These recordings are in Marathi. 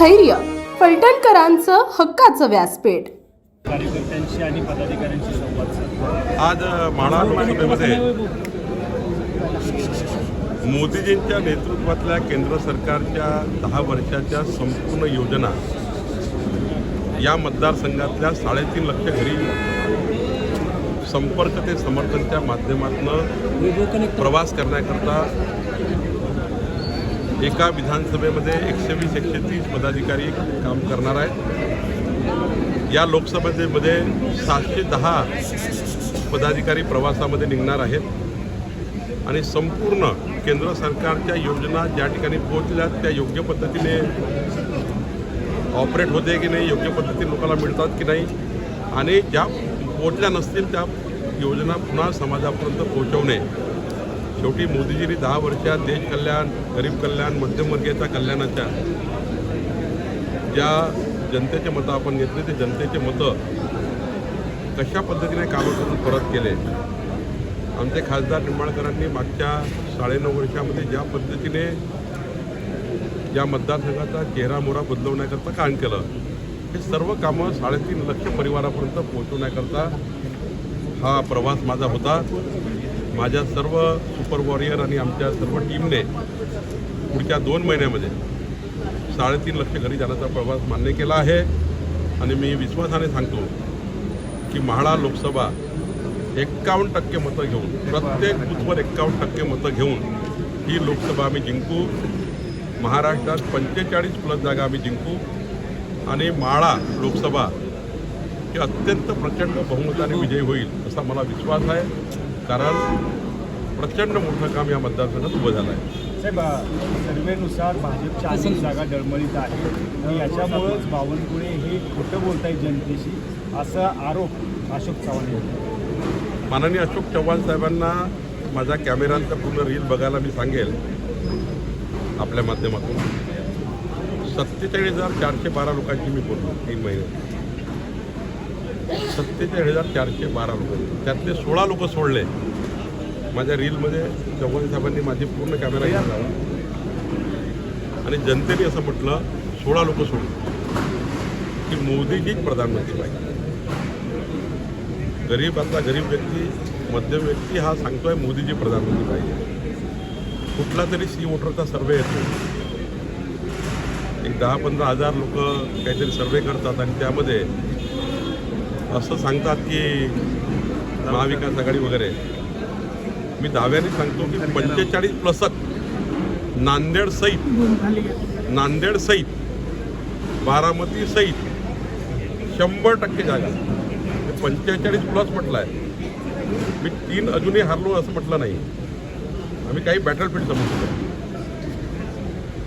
स्थैर्य फलटणकरांचं हक्काचं व्यासपीठ. कार्यकर्त्यांशी आणि पदाधिकाऱ्यांशी संवाद साधला. आज माढा लोकसभेमध्ये मोदीजींच्या नेतृत्वातल्या केंद्र सरकारच्या दहा वर्षाच्या संपूर्ण योजना या मतदारसंघातल्या साडेतीन लक्ष घरी संपर्क ते समर्थनच्या माध्यमातून प्रवास करण्याकरता एका विधानसभेमध्ये एकशे वीस एकशे तीस पदाधिकारी काम करणार आहेत. या लोकसभेमध्ये सातशे दहा पदाधिकारी प्रवासामध्ये निघणार आहेत. आणि संपूर्ण केंद्र सरकारच्या योजना ज्या ठिकाणी पोहोचल्या त्या योग्य पद्धतीने ऑपरेट होते की नाही योग्य पद्धतीने लोकांना मिळतात की नाही आणि ज्या पोहोचल्या नसतील त्या योजना पुन्हा समाजापर्यंत पोहोचवणे. शेवटी मोदीजींनी दहा वर्षात देश कल्याण गरीब कल्याण मध्यमवर्गीयाच्या कल्याणाच्या ज्या जनतेचे मतं आपण घेतले ते जनतेचे मतं कशा पद्धतीने कामं करून परत केले? आमचे खासदार निंबाळकरांनी मागच्या साडेनऊ वर्षामध्ये ज्या पद्धतीने या मतदारसंघाचा चेहरा मोहरा बदलवण्याकरता काम केलं हे सर्व कामं साडेतीन लक्ष परिवारापर्यंत पोहोचवण्याकरता हा प्रवास माझा होता. माझ्या सर्व सुपर वॉरियर आणि आमच्या सर्व टीमने पुढच्या दोन महिन्यामध्ये साडेतीन लक्ष घरी जाण्याचा प्रवास मान्य केला आहे. आणि मी विश्वासाने सांगतो की म्हाडा लोकसभा एक्कावन्न टक्के मतं घेऊन प्रत्येक बूथवर एक्कावन्न टक्के मतं घेऊन ही लोकसभा आम्ही जिंकू. महाराष्ट्रात पंचेचाळीस प्लस जागा आम्ही जिंकू. आणि माळा लोकसभा ही अत्यंत प्रचंड बहुमताने विजयी होईल असा मला विश्वास आहे. कारण प्रचंड मोठं काम या मतदारसंघात उभं झालं आहे. साहेब सर्वेनुसार भाजपच्या अनेक जागा डळमळीत आहेत आणि याच्यामुळंच बावनकुळे हे खोटं बोलतायत जनतेशी असा आरोप अशोक चव्हाण यांनी माननीय अशोक चव्हाण साहेबांना माझ्या कॅमेऱ्यांचा पूर्ण रील बघायला मी सांगेल आपल्या माध्यमातून. सत्तेचाळीस हजार चारशे बारा लोकांची मी बोललो तीन महिने. सत्तेचाळीस हजार चारशे बारा लोक. त्यातले सोळा लोक सोडले. माझ्या रीलमध्ये चव्हाण साहेबांनी माझी पूर्ण कॅमेरा घेतला आणि जनतेने असं म्हटलं सोळा लोक सोडले की मोदीजी प्रधानमंत्री पाहिजे गरीबातला गरीब व्यक्ती मध्यम व्यक्ती हा सांगतोय मोदीजी प्रधानमंत्री पाहिजे कुठला तरी सी वोटरचा सर्वे येतो. एक दहा पंधरा हजार लोक काहीतरी सर्वे करतात आणि त्यामध्ये असं सांगतात की महाविकास आघाडी वगैरे. मी दाव्याने सांगतो की पंचेचाळीस प्लसच नांदेड सहित नांदेड सहित बारामती सहित शंभर टक्के जागा. पंचेचाळीस प्लस म्हटलं आहे मी तीन अजूनही हारलो असं म्हटलं नाही. आम्ही काही बॅटलफील्ड समजतो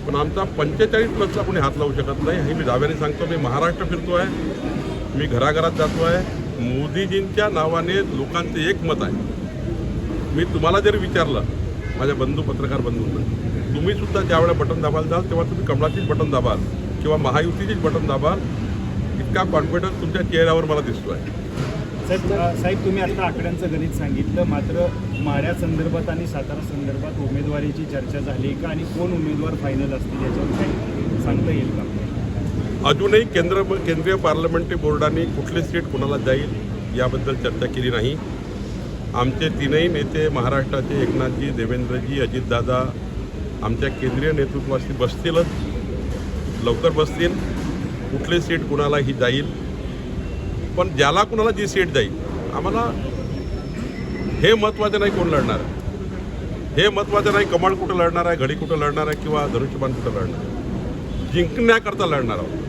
पण आमचा पंचेचाळीस प्लसला कोणी हात लावू शकत नाही हे मी दाव्याने सांगतो. मी महाराष्ट्र फिरतो आहे मी घराघरात जातो आहे मोदीजींच्या नावाने लोकांचं एक मत आहे. मी तुम्हाला जर विचारलं माझ्या बंधू पत्रकार बंधूंना तुम्हीसुद्धा ज्यावेळेला बटन दाबाल जाल तेव्हा तुम्ही कमळाचीच बटन दाबाल किंवा महायुतीचीच बटन दाबाल. इतका कॉन्फिडन्स तुमच्या चेहऱ्यावर मला दिसतो आहे साहेब साहेब तुम्ही आता आकड्यांचं गणित सांगितलं. मात्र माड्या संदर्भात आणि सातारा संदर्भात उमेदवारीची चर्चा झाली का? आणि कोण उमेदवार फायनल असतील? याच्यावर काही सांगता येईल का? अजूनही केंद्र केंद्रीय पार्लमेंटरी बोर्डाने कुठली सीट कुणाला जाईल याबद्दल चर्चा केली नाही. आमचे तीनही नेते महाराष्ट्राचे एकनाथजी देवेंद्रजी अजितदादा आमच्या केंद्रीय नेतृत्वाशी बसतीलच. लवकर बसतील. कुठली सीट कुणालाही जाईल. पण ज्याला कुणाला जी सीट जाईल आम्हाला हे महत्त्वाचं नाही कोण लढणार. हे महत्त्वाचं नाही कमळ कुठं लढणार आहे घडी कुठं लढणार आहे किंवा धनुष्यबाण कुठं लढणार आहे. जिंकण्याकरता लढणार आहोत.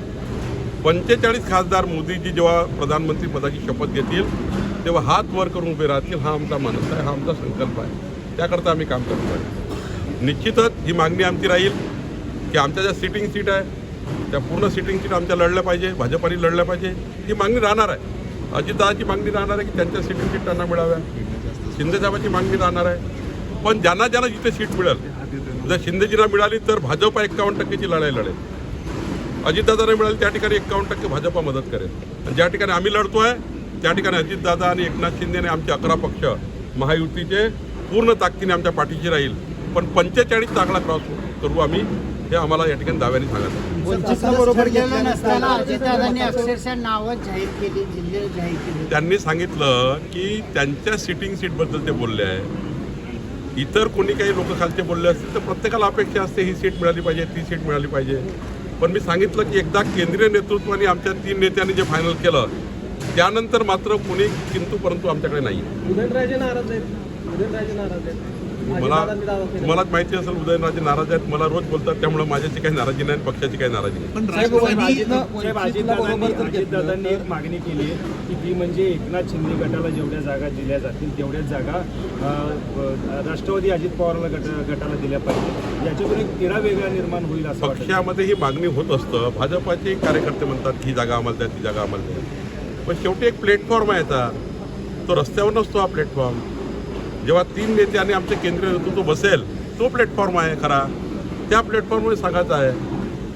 पंचेचाळीस खासदार मोदीजी जेव्हा प्रधानमंत्री पदाची शपथ घेतील तेव्हा हात वर करून उभे राहतील हा आमचा मानस आहे हा आमचा संकल्प आहे. त्याकरता आम्ही काम करतो आहे. निश्चितच ही मागणी आमची राहील की आमच्या ज्या सिटिंग सीट आहे त्या पूर्ण सिटिंग सीट आमच्या लढल्या पाहिजे भाजपाने लढल्या पाहिजे ही मागणी राहणार आहे. अजितदाची मागणी राहणार आहे की त्यांच्या सिटिंग सीट त्यांना मिळाव्या. शिंदेसाहेबांची मागणी राहणार आहे. पण ज्यांना ज्यांना जिथे सीट मिळेल जर शिंदेजीला मिळाली तर भाजपा एक्कावन्न टक्केची लढाई लढेल. अजितदादांना मिळाली त्या ठिकाणी एक्कावन्न टक्के भाजपा मदत करेल. आणि ज्या ठिकाणी आम्ही लढतोय त्या ठिकाणी अजितदादा आणि एकनाथ शिंदे आणि आमचे अकरा पक्ष महायुतीचे पूर्ण ताकदीने आमच्या पाठीशी राहील. पण पंचेचाळीस आकडा क्रॉस करू आम्ही हे आम्हाला या ठिकाणी दाव्याने सांगत आहे. वंचितला बरोबर ठरलेलं घेतलं नसताना नसताना अजितदादांनी अक्षरशः नावं जाहीर केली जिल्हे जाहीर केली. त्यांनी सांगितलं की त्यांच्या सिटिंग सीटबद्दल ते बोलले आहे. इतर कोणी काही लोक खालचे बोलले असतील तर प्रत्येकाला अपेक्षा असते ही सीट मिळाली पाहिजे ती सीट मिळाली पाहिजे. पण मी सांगितलं की एकदा केंद्रीय नेतृत्वाने आमच्या तीन नेत्यांनी जे फायनल केलं त्यानंतर मात्र कोणी किंतू परंतु आमच्याकडे नाही उदयनराजे नाराज आहेत. उदयनराजे नाराज आहेत. मला. तुम्हालाच माहिती असेल उदयनराजे नाराज आहेत. मला रोज बोलतात त्यामुळे माझ्याची काही नाराजी नाही आणि पक्षाची काही नाराजी नाही. तर एक मागणी केली की ती म्हणजे एकनाथ शिंदे गटाला जेवढ्या जागा दिल्या जातील तेवढ्याच जागा राष्ट्रवादी अजित पवारला गट गटाला दिल्या पाहिजे. याच्यातून एक तिरा वेगळा निर्माण होईल असं वाटतं. पक्षामध्ये ही मागणी होत असतं. भाजपाचे कार्यकर्ते म्हणतात की ही जागा आम्हाला द्या ती जागा आम्हाला द्या. पण शेवटी एक प्लॅटफॉर्म आहे आता. तो रस्त्यावर नसतो हा प्लॅटफॉर्म. जेव्हा तीन नेते आणि आमचे केंद्रीय नेतृत्व बसेल तो प्लॅटफॉर्म आहे खरा. त्या प्लॅटफॉर्मवर सांगायचं आहे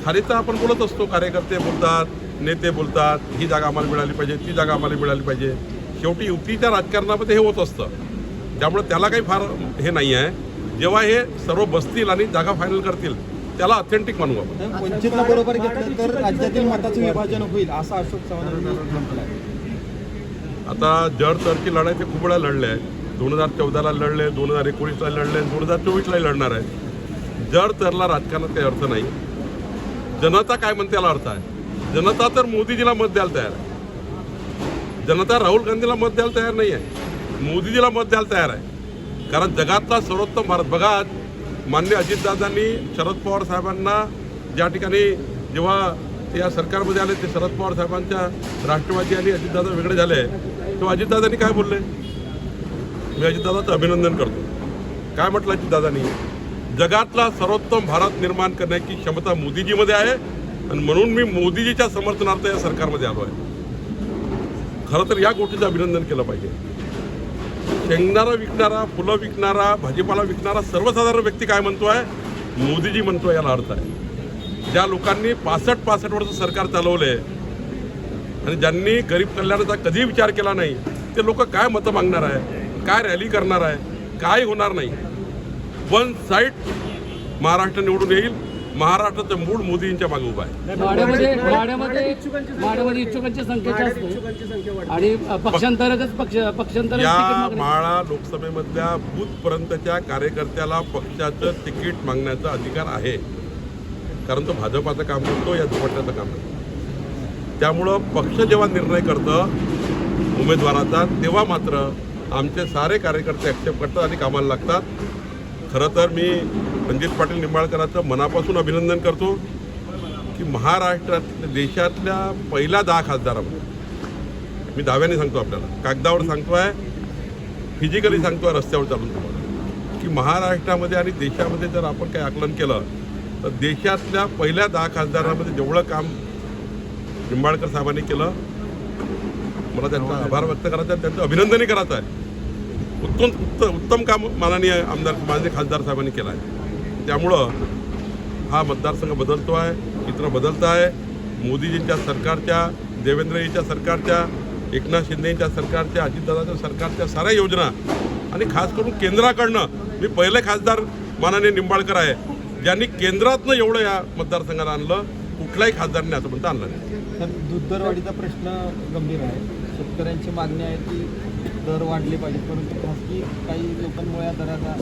खाली तर आपण बोलत असतो कार्यकर्ते बोलतात नेते बोलतात ही जागा आम्हाला मिळाली पाहिजे ती जागा आम्हाला मिळाली पाहिजे. शेवटी युतीच्या राजकारणामध्ये हे होत असतं. त्यामुळे त्याला काही फार हे नाही आहे. जेव्हा हे सर्व बसतील आणि जागा फायनल करतील त्याला ऑथेंटिक मानू आपण. वंचितला बरोबर घेतलं तर राज्यातील मताचं विभाजन होईल असं अशोक म्हटलंय. आता जड तरची लढाई ते खूप वेळा लढले आहे दोन हजार चौदाला लढले दोन हजार एकोणीसला लढले दोन हजार चोवीसलाही लढणार आहे जर तरला राजकारणात काही अर्थ नाही. जनता काय म्हणते याला अर्थ आहे? जनता तर मोदीजीला मत द्यायला तयार आहे. जनता राहुल गांधीला मत द्यायला तयार नाही आहे. मोदीजीला मत द्यायला तयार आहे. कारण जगातला सर्वोत्तम भारत बघा आज मान्य अजितदादांनी शरद पवार साहेबांना ज्या ठिकाणी जेव्हा ते या सरकारमध्ये आले ते शरद पवार साहेबांच्या राष्ट्रवादी आणि अजितदादा वेगळे झाले. तेव्हा अजितदादांनी काय बोलले? मी अजितदादाचं अभिनंदन करतो. काय म्हटलं अजितदादानी जगातला सर्वोत्तम भारत निर्माण करण्याची क्षमता मोदीजीमध्ये आहे आणि म्हणून मी मोदीजीच्या समर्थनार्थ या सरकारमध्ये आलो आहे. खरं तर या गोष्टीचं अभिनंदन केलं पाहिजे. शेंगणारा विकणारा फुलं विकणारा भाजीपाला विकणारा सर्वसाधारण व्यक्ती काय म्हणतो आहे? मोदीजी म्हणतो याला अर्थ आहे. ज्या लोकांनी पासष्ट पासष्ट वर्ष सरकार चालवले आणि ज्यांनी गरीब कल्याणाचा कधी विचार केला नाही ते लोक काय मतं मागणार आहे? काय रॅली करणार आहे? काय होणार नाही? वन साईड महाराष्ट्र निवडून येईल. महाराष्ट्राचं मूळ मोदींच्या मागे उभा आहे. या. माळा लोकसभेमधल्या बूथपर्यंतच्या कार्यकर्त्याला पक्षाचं तिकीट मागण्याचा अधिकार आहे. कारण तो भाजपाचं काम करतो या दुपट्ट्याचं काम करतो. त्यामुळं पक्ष जेव्हा निर्णय करतं उमेदवाराचा तेव्हा मात्र आमचे सारे कार्यकर्ते ॲक्सेप्ट करतात आणि कामाला लागतात. खरं तर मी रणजित पाटील निंबाळकरांचं मनापासून अभिनंदन करतो की महाराष्ट्रात देशातल्या पहिल्या दहा खासदारामध्ये. मी दाव्याने सांगतो आपल्याला. कागदावर सांगतो आहे फिजिकली सांगतो आहे रस्त्यावर चालून तुम्हाला. की महाराष्ट्रामध्ये आणि देशामध्ये जर आपण काही आकलन केलं तर देशातल्या पहिल्या दहा खासदारांमध्ये जेवढं काम निंबाळकर साहेबांनी केलं मला त्यांचा आभार व्यक्त करायचा आहे त्यांचं अभिनंदनही करायचं आहे. उत्तम उत्तम उत्तम काम माननीय आमदार माननीय खासदार साहेबांनी केलं आहे. त्यामुळं हा मतदारसंघ बदलतो आहे चित्र बदलतं आहे. मोदीजींच्या सरकारच्या देवेंद्रजीच्या सरकारच्या एकनाथ शिंदेच्या सरकारच्या अजितदादाच्या सरकारच्या साऱ्या योजना आणि खास करून केंद्राकडनं मी पहिले खासदार माननीय निंबाळकर आहे ज्यांनी केंद्रातनं एवढं या मतदारसंघाला आणलं. कुठल्याही खासदारांनी आतापर्यंत आणलं नाही. तर दूध दरवाढीचा प्रश्न गंभीर आहे. शेतकऱ्यांची मागणी आहे की दर वाढले पाहिजे परंतु खासगी काही लोकांमुळे या दराचा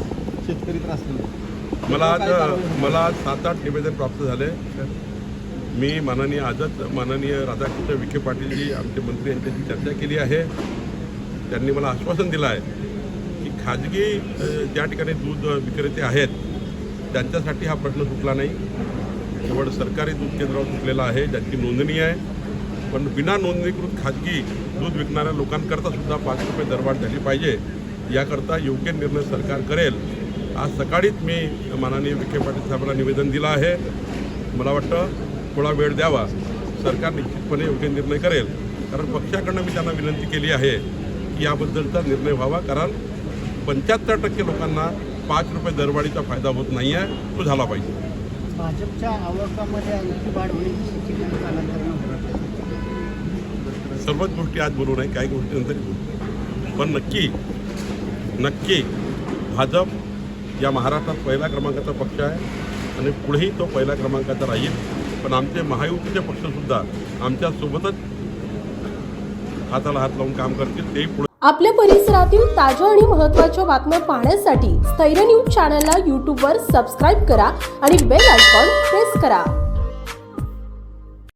शेतकरी त्रासलेले मला आज मला आज सात आठ निवेदन प्राप्त झाले. मी माननीय आजच माननीय राधाकृष्ण विखे पाटीलजी आमचे मंत्री यांच्याशी चर्चा केली आहे. त्यांनी मला आश्वासन दिलं आहे की खाजगी ज्या ठिकाणी दूध विक्रेते आहेत त्यांच्यासाठी हा प्रश्न सुटला नाही. केवळ सरकारी दूध केंद्रावर सुटलेला आहे ज्यांची नोंदणी आहे. पण बिना नोंदणीकृत खाजगी दूध विकणाऱ्या लोकांकरता सुद्धा पाच रुपये दरवाढ झाली पाहिजे. याकरता योग्य निर्णय सरकार करेल. आज सकाळीच मी माननीय विखे पाटील साहेबांना निवेदन दिलं आहे. मला वाटतं थोडा वेळ द्यावा. सरकार निश्चितपणे योग्य निर्णय करेल. कारण पक्षाकडनं मी त्यांना विनंती केली आहे की याबद्दलचा निर्णय व्हावा. कारण पंच्याहत्तर टक्के लोकांना पाच रुपये दरवाढीचा फायदा होत नाही आहे तो झाला पाहिजे. भाजपच्या आवाकामध्ये आणखी वाढ होईल कालांतरानं सर्वच गोष्टी आज बोलू नाही काही गोष्टी नंतर बोलू. पण नक्की नक्की भाजप या महाराष्ट्रात पहिल्या क्रमांकाचा पक्ष आहे आणि पुढेही तो पहिल्या क्रमांकाचा राहील. पण आमचे महायुतीचे पक्षसुद्धा आमच्यासोबतच हाताला हात लावून काम करतील तेही पुढे आपल्या परिसरातील ताज्या आणि महत्त्वाच्या बातम्या पाहण्यासाठी स्थैर्य न्यूज चॅनलला यूट्यूबवर सबस्क्राईब करा आणि बेल आयकॉन प्रेस करा.